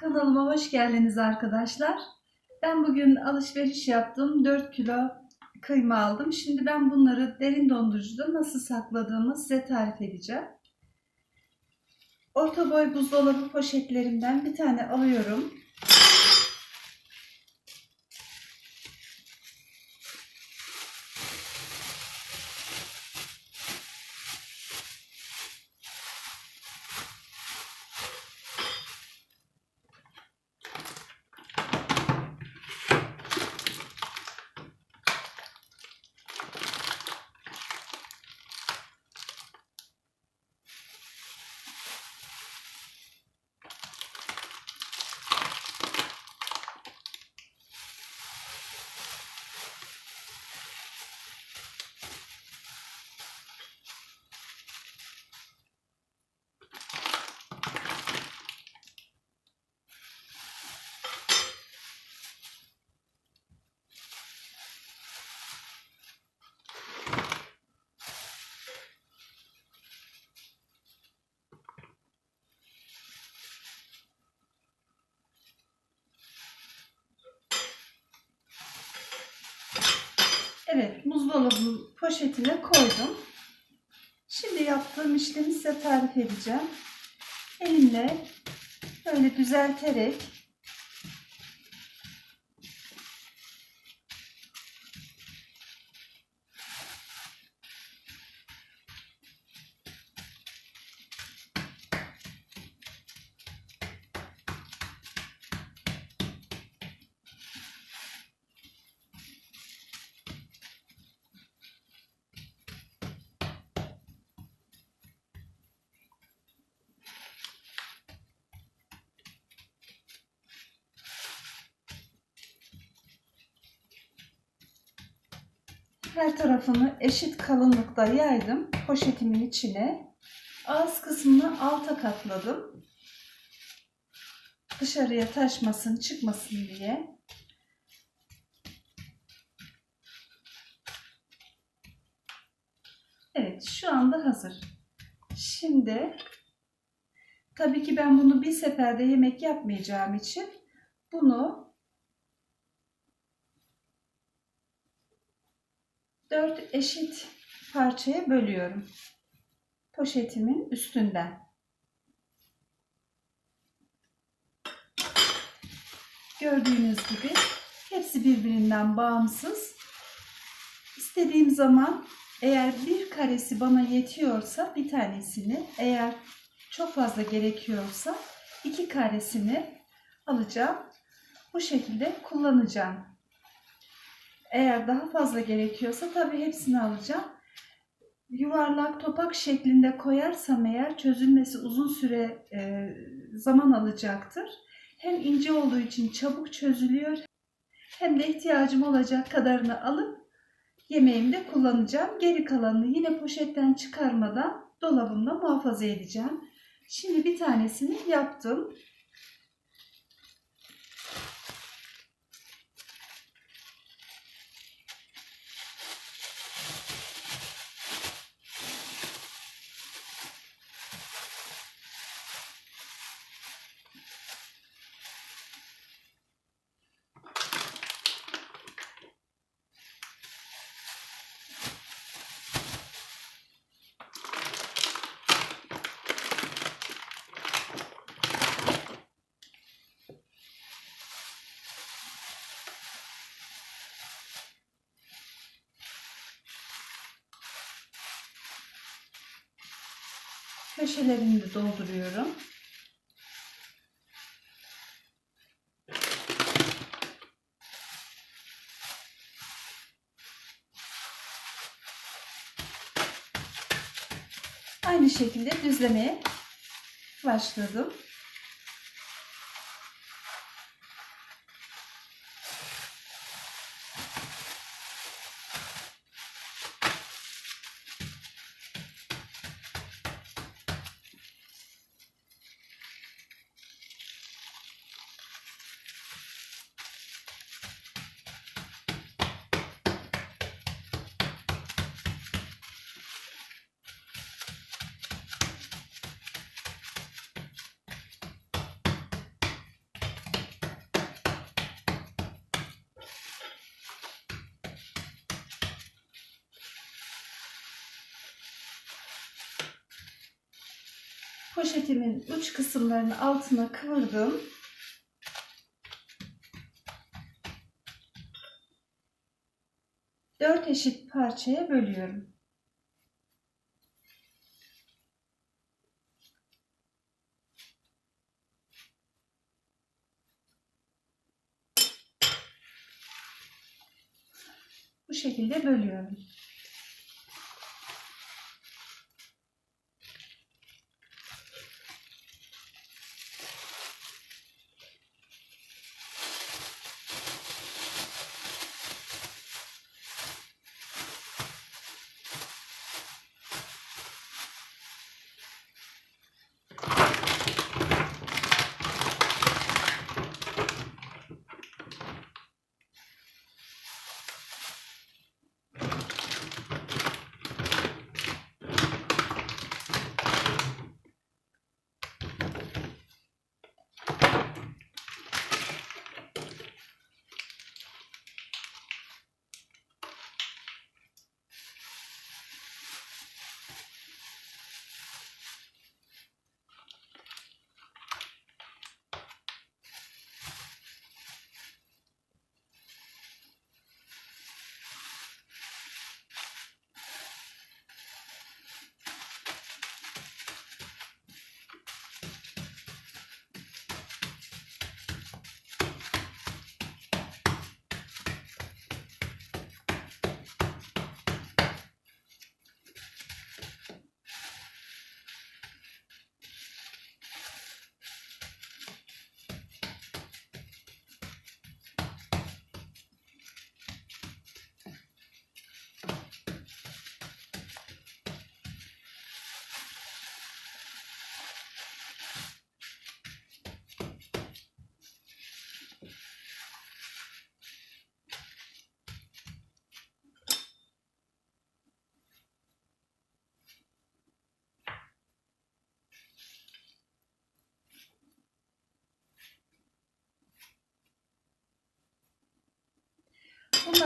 Kanalıma hoş geldiniz arkadaşlar. Ben bugün alışveriş yaptım. 4 kilo kıyma aldım. Şimdi ben bunları derin dondurucuda nasıl sakladığımı size tarif edeceğim. Orta boy buzdolabı poşetlerinden bir tane alıyorum. Evet, buzdolabı poşetine koydum. Şimdi yaptığım işlemi size tarif edeceğim. Elimle böyle düzelterek her tarafını eşit kalınlıkta yaydım poşetimin içine. Ağız kısmını alta katladım. Dışarıya taşmasın, çıkmasın diye. Evet, şu anda hazır. Şimdi tabii ki ben bunu bir seferde yemek yapmayacağım için bunu dört eşit parçaya bölüyorum. Poşetimin üstünden. Gördüğünüz gibi hepsi birbirinden bağımsız. İstediğim zaman eğer bir karesi bana yetiyorsa bir tanesini, eğer çok fazla gerekiyorsa iki karesini alacağım. Bu şekilde kullanacağım. Eğer daha fazla gerekiyorsa tabii hepsini alacağım. Yuvarlak topak şeklinde koyarsam eğer çözülmesi uzun süre e, zaman alacaktır. Hem ince olduğu için çabuk çözülüyor hem de ihtiyacım olacak kadarını alıp yemeğimde kullanacağım. Geri kalanını yine poşetten çıkarmadan dolabımda muhafaza edeceğim. Şimdi bir tanesini yaptım. Köşelerini de dolduruyorum. Aynı şekilde düzlemeye başladım. Poşetimin uç kısımlarını altına kıvırdım. Dört eşit parçaya bölüyorum. Bu şekilde bölüyorum.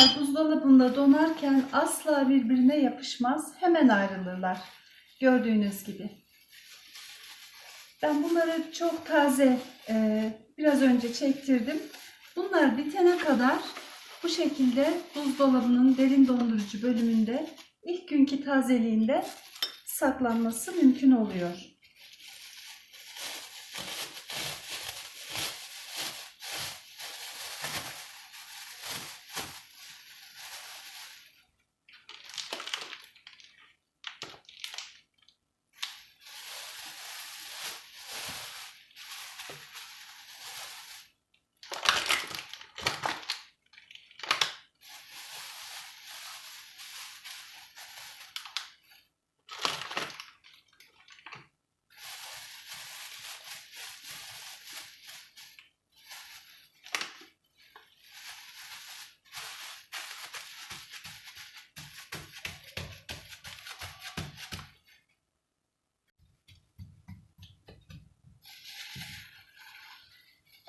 Bunlar buzdolabında donarken asla birbirine yapışmaz. Hemen ayrılırlar. Gördüğünüz gibi. Ben bunları çok taze e, biraz önce çektirdim. Bunlar bitene kadar bu şekilde buzdolabının derin dondurucu bölümünde ilk günkü tazeliğinde saklanması mümkün oluyor.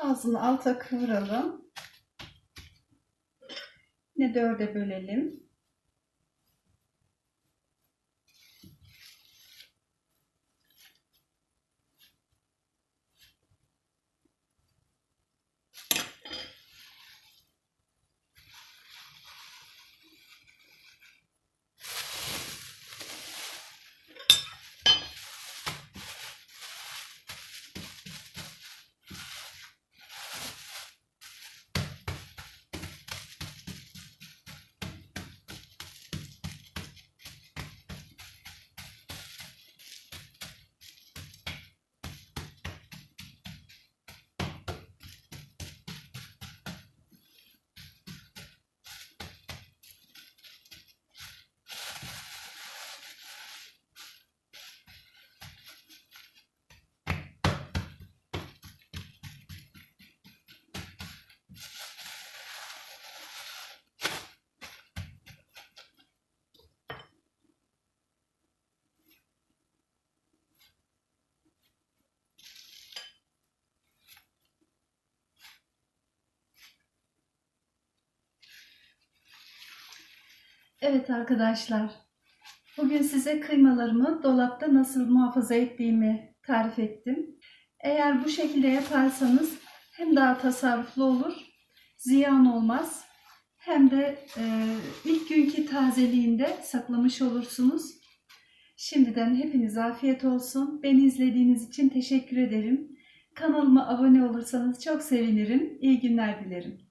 Ağzını alta kıvıralım. Yine dörde bölelim. Evet arkadaşlar. Bugün size kıymalarımı dolapta nasıl muhafaza ettiğimi tarif ettim. Eğer bu şekilde yaparsanız hem daha tasarruflu olur, ziyan olmaz. Hem de e, ilk günkü tazeliğinde saklamış olursunuz. Şimdiden hepinize afiyet olsun. Beni izlediğiniz için teşekkür ederim. Kanalıma abone olursanız çok sevinirim. İyi günler dilerim.